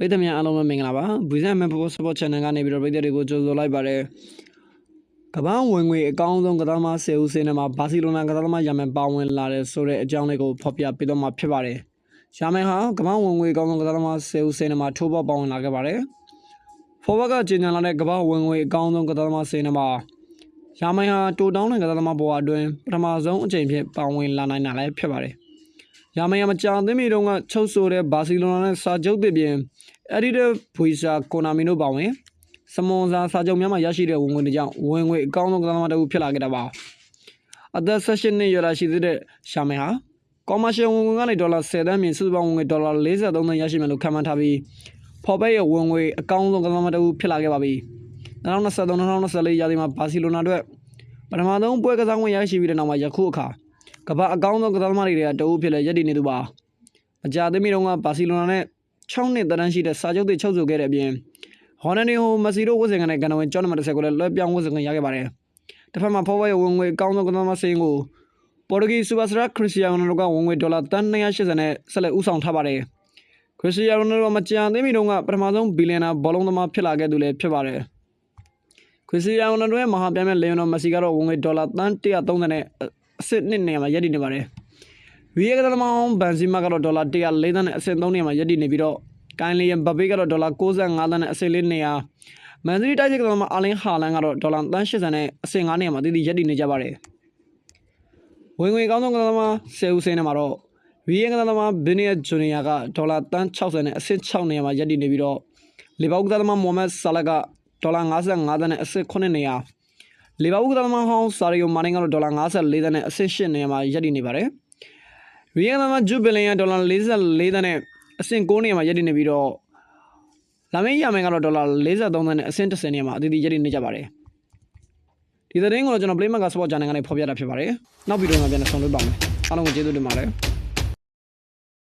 ပရိသတ်များအားလုံးပဲမင်္ဂလာပါဘွေဇန်မန်ဖို့ support channel ကနေပြီးတော့ပရိသတ်တွေကိုကြိုဆိုလိုက်ပါတယ်ကပန်းဝင်ငွေအကောင်းဆုံးကစားသမား10ဦးစင်းထဲမှာဘာစီလိုနာကစားသမားယာမန်ပါဝင်လာတယ်ဆိုတဲ့အကြောင်းလေးကိုဖော်ပြပေးတော့မှာဖြစ်ပါတယ်ယာမန်ဟာကပန်းဝင်ငွေအကောင်းဆုံးကစားသမား10ဦးစင်းထဲမှာထိုးပေါက်ပါဝင်လာခဲ့ပါတယ်ဖော်ဝါကကျင်းညာလာတဲ့ကပန်းဝင်ငွေအကောင်းဆုံးကစားသမား10ထဲမှာယာမန်ဟာတိုတောင်းတဲ့ကစားသမားဘဝအတွင်းပထမဆုံးအကြိမ်ဖြစ်ပါဝင်လာနိုင်တာလည်းဖြစ်ပါတယ် ရာမယမကြာသိမီတုန်းကချုပ်ဆိုတဲ့ဘာစီလိုနာနဲ့စာချုပ်သစ်ပြင်အဒီဒဘွီဆာကိုနာမီတို့ပါဝင်စမွန်စာစာချုပ်များမှာရရှိတဲ့ဝင်ငွေတွေကြောင့်ဝင်ငွေအကောင်းဆုံးကစားသမားတစ်ဦးဖြစ်လာခဲ့တာပါအသက်16နှစ်ရွယ်လာရှိသေးတဲ့ရှာမန်ဟာကော်မရှင်ဝင်ငွေကနေဒေါ်လာ10သန်းမြင့်စုစုပေါင်းဝင်ငွေဒေါ်လာ43သန်းရရှိမယ်လို့ခန့်မှန်းထားပြီးဖော်ပဲရဲ့ဝင်ငွေအကောင်းဆုံးကစားသမားတစ်ဦးဖြစ်လာခဲ့ပါပြီ2023-2024ရာသီမှာဘာစီလိုနာအတွက်ပထမဆုံးပွဲကစားခွင့်ရရှိပြီးတဲ့နောက်မှာယခုအခါ ကမ္ဘာအကောင်းဆုံးကစားသမားတွေကတအုပ်ဖြစ်လဲရည်တည်နေသူပါအကြသမီးတုန်းကဘာစီလိုနာနဲ့6နှစ်တန်းရှိတဲ့စာချုပ်တွေချုပ်ဆိုခဲ့တဲ့အပြင်ဟော်နနီဟိုမက်ဆီတို့ဝတ်စင်ကနေကန်နဝင်ကျောင်းနံပါတ်10ကိုလည်းလွှဲပြောင်းဝတ်စင်ခွင့်ရခဲ့ပါတယ်တစ်ဖက်မှာဖော်ဝဲရဲ့ဝင်ငွေအကောင်းဆုံးကစားသမားစိန်ကိုပေါ်တူဂီစူပါစတာခရစ်စတီယာနိုတို့ကဝင်ငွေဒေါ်လာတန်း280နဲ့ဆက်လက်ဦးဆောင်ထားပါတယ်ခရစ်စတီယာနိုတို့မကြံသေးမီတုန်းကပထမဆုံးဘီလီယံနာဘောလုံးသမားဖြစ်လာခဲ့သူလည်းဖြစ်ပါတယ်ခရစ်စတီယာနိုတို့ရဲ့မဟာပြိုင်မဲ့လီယိုနယ်မက်ဆီကတော့ဝင်ငွေဒေါ်လာတန်း130နဲ့ အစစ်နှစ်နေရာမှာရည်တည်နေပါတယ်ဝီယကတမအောင်ဘန်စီမာကတော့ဒေါ်လာ104သန်းနဲ့အဆင့်3နေရာမှာရပ်တည်နေပြီးတော့ကိုင်လီယန်ဘဘေးကတော့ဒေါ်လာ65သန်းနဲ့အဆင့်4နေရာမန်စီးတီးတိုက်စစ်ကတမအာလင်းဟာလန်ကတော့ဒေါ်လာ180နဲ့အဆင့်5နေရာမှာတည်တည်ရပ်တည်နေကြပါတယ်ဝင်ငွေကောင်းဆုံးကတမ10ဦးစင်းထဲမှာတော့ဝီယကတမဘင်းနီယာဂျူနီယာကဒေါ်လာ160နဲ့အဆင့်6နေရာမှာရပ်တည်နေပြီးတော့လီဗာပူးကတမမိုဟမက်ဆာလကဒေါ်လာ55သန်းနဲ့အဆင့်9နေရာ လီဗာပူးကတမဟောင်းဆာရီယိုမာနင်းကတော့ဒေါ်လာ54သန်းနဲ့အဆင့်8နေရာမှာရပ်တည်နေပါတယ်ရီယန်မှာဂျူဘီလင်ယံဒေါ်လာ44သန်းနဲ့အဆင့်9နေရာမှာရည်တည်နေပြီးတော့လာမင်းရမယ်ကတော့ဒေါ်လာ43သန်းနဲ့အဆင့်10နေရာမှာအသီးသီးရည်တည်နေကြပါတယ်ဒီသတင်းကိုတော့ကျွန်တော် Playmaker Sport Channel ကနေဖော်ပြတာဖြစ်ပါတယ်နောက်ဗီဒီယိုမှာပြန်လည်ဆုံတွေ့ပါမယ်အားလုံးကိုကျေးဇူးတင်ပါတယ်